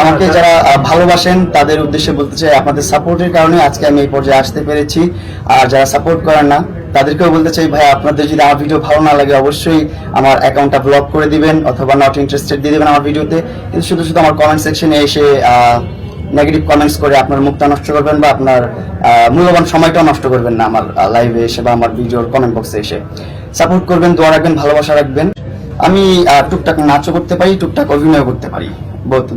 আমাকে যারা ভালোবাসেন, তাদের উদ্দেশ্যে বলতে চাই, আপনাদের সাপোর্টের কারণে আজকে আমি এই পর্যায়ে আসতে পেরেছি। আর যারা সাপোর্ট করেন না, তাদেরকেও বলতে চাই ভাই আপনাদের যদি আমার ভিডিও ভালো না লাগে, অবশ্যই আমার অ্যাকাউন্টটা ব্লক করে দিবেন অথবা নট ইন্টারেস্টেড দিয়ে দিবেন আমার ভিডিওতে। কিন্তু শুধু শুধু আমার কমেন্ট সেকশনে এসে নেগেটিভ কমেন্টস করে আপনার মুখটা নষ্ট করবেন বা আপনার মূল্যবান সময়টাও নষ্ট করবেন না আমার লাইভে এসে বা আমার ভিডিওর কমেন্ট বক্সে এসে। সাপোর্ট করবেন, দোয়া রাখবেন, ভালোবাসা রাখবেন। আমি টুকটাক নাচও করতে পারি, টুকটাক অভিনয় করতে পারি।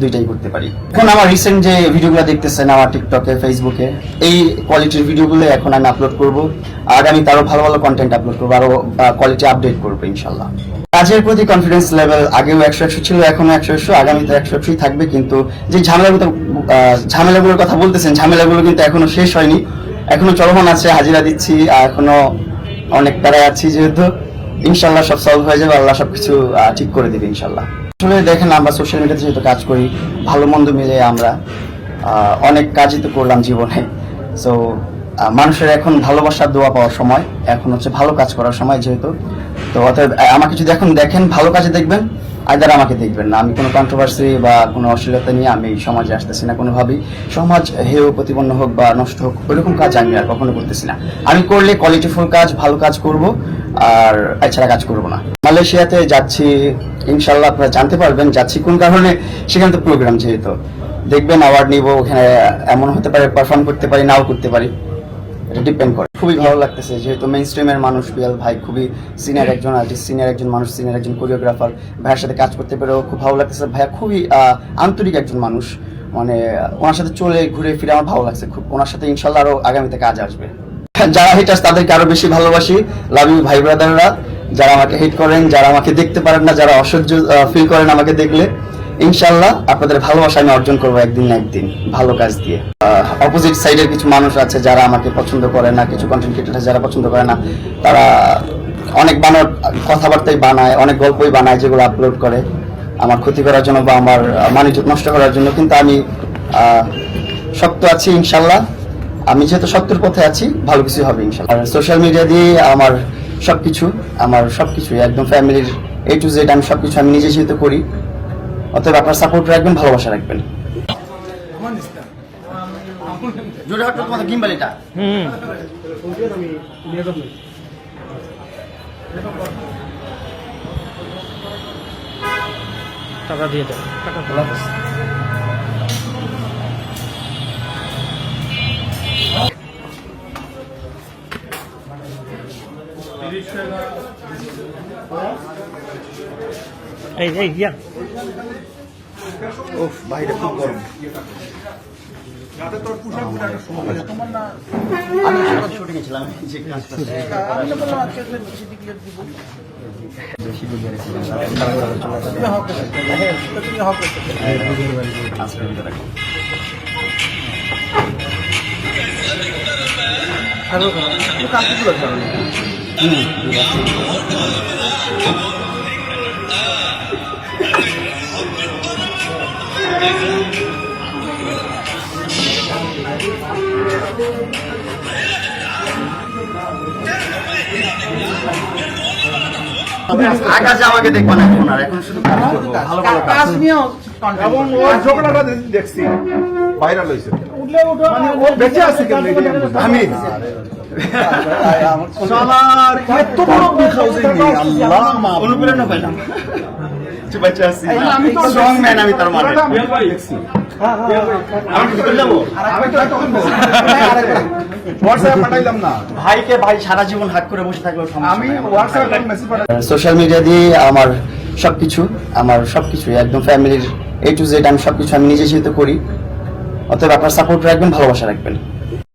দুইটাই করতে পারি। এখন আমার রিসেন্ট যে ভিডিওগুলো দেখতেছেন আমার টিকটকে ফেসবুকে এই কোয়ালিটির ভিডিওগুলো এখন আমি আপলোড করব। আগামী তারও ভালো ভালো কন্টেন্ট আপলোড করব আরও কোয়ালিটি আপডেট করব ইনশাল্লাহ কাজের প্রতি কনফিডেন্স লেভেল আগেও একশো একশো ছিল এখনও একশো একশো আগামীতে একশো একশোই থাকবে। কিন্তু যে ঝামেলাগুলো ঝামেলাগুলোর কথা বলতেছেন ঝামেলাগুলো কিন্তু এখনও শেষ হয়নি। এখনও চলমান আছে হাজিরা দিচ্ছি আর এখনও অনেক প্যারায় আছি যেহেতু। ইনশাল্লাহ সব সলভ হয়ে যাবে আল্লাহ সবকিছু আহ, ঠিক করে দিবে ইনশাল্লাহ আসলে দেখেন আমরা সোশ্যাল মিডিয়াতে যেহেতু কাজ করি, ভালো মন্দ মিলে আমরা অনেক কাজই তো করলাম জীবনে। সো মানুষের এখন ভালোবাসার দোয়া পাওয়ার সময়, এখন হচ্ছে ভালো কাজ করার সময় যেহেতু। তো অতএব আমাকে যদি এখন দেখেন, ভালো কাজে দেখবেন আইদার আমাকে দেখবেন না। আমি কোনো কন্ট্রোভার্সি বা কোনো অশ্লীলতা নিয়ে আমি সমাজে আসতেছি না কোনোভাবেই। সমাজ হেয় প্রতিপন্ন হোক বা নষ্ট হোক, ওইরকম কাজ আমি আর কখনো করতেছি না। আমি করলে কোয়ালিটিফুল কাজ, ভালো কাজ করব, আর এছাড়া কাজ করব না। মালয়েশিয়াতে যাচ্ছি ইনশাল্লাহ আপনারা জানতে পারবেন যাচ্ছি কোন কারণে সেখানে তো প্রোগ্রাম যেহেতু। দেখবেন অ্যাওয়ার্ড নিব, ওখানে এমন হতে পারে পারফর্ম করতে পারি, নাও করতে পারি। এটা ডিপেন্ড করে। খুবই ভালো লাগতেছে, যেহেতু মেইন স্ট্রিমের মানুষ, বিয়াল ভাই খুবই সিনিয়র একজন আর্টিস্ট সিনিয়র একজন মানুষ সিনিয়র একজন কোরিওগ্রাফার ভাইয়ের সাথে কাজ করতে পেরেও খুব ভালো লাগতেছে। ভাইয়া খুবই আন্তরিক একজন মানুষ। মানে ওনার সাথে চলে ঘুরে ফিরে আমার ভালো লাগছে খুব। ওনার সাথে ইনশাল্লাহ আরও আগামীতে কাজ আসবে। যারা হিটার্স তাদেরকে আরও বেশি ভালোবাসি। লাভ ইউ ভাই ব্রাদাররা যারা আমাকে হিট করেন, যারা আমাকে দেখতে পারেন না, যারা অসহ্য ফিল করেন আমাকে দেখলে ইনশাল্লাহ আপনাদের ভালোবাসা আমি অর্জন করব একদিন না একদিন, ভালো কাজ দিয়ে। অপোজিট সাইডের কিছু মানুষ আছে যারা আমাকে পছন্দ করে না, কিছু কন্টেন্ট ক্রিয়েটার যারা পছন্দ করে না, তারা অনেক বানর কথাবার্তাই বানায়, অনেক গল্পই বানায় যেগুলো আপলোড করে আমার ক্ষতি করার জন্য বা আমার মানিজ্য নষ্ট করার জন্য, কিন্তু আমি শক্ত আছি ইনশাল্লাহ আমি যেহেতু সত্যের পথে আছি, ভালো কিছু হবে ইনশাল্লাহ সোশ্যাল মিডিয়া দিয়ে আমার সবকিছু আমার সবকিছু একদম ফ্যামিলির এ টু জেড আমি সবকিছু আমি নিজে যেহেতু করি অতএব আপনার সাপোর্ট রাখবেন ভালোবাসা রাখবেন। জোরে তোমাদের টাকা দিয়ে দাও টাকা এই এই ইয়া। উফ বাইরে খুব গরম। আমি সকাল শুটিং ছিলাম যে কাজটা বেশি আকাশে আমাকে দেখব না এখন আর এখন শুধু কাজ করব। ভালো ভালো কাজ। এবং ওর ঝগড়াটা দেখছি ভাইরাল হয়েছে। মানে ও বেঁচে আছে কেন আমি। এত বড় আল্লাহ অনুপ্রেরণা পাইলাম। বাচ্চা আছি। আমি তো স্ট্রং ম্যান আমি তার মানে আমি দেখছি। আমি কি করে যাব হোয়াটসঅ্যাপে পাঠাইলাম না। ভাইকে ভাই সারা জীবন হাত করে বসে থাকলেও আমি হোয়াটসঅ্যাপে মেসেজ পাঠাই সোশ্যাল মিডিয়া দিয়ে আমার সবকিছু আমার সবকিছু একদম ফ্যামিলির এ টু জেড আমি সবকিছু আমি নিজে যেহেতু করি। অতএব আপনার সাপোর্ট রাখবেন ভালোবাসা রাখবেন।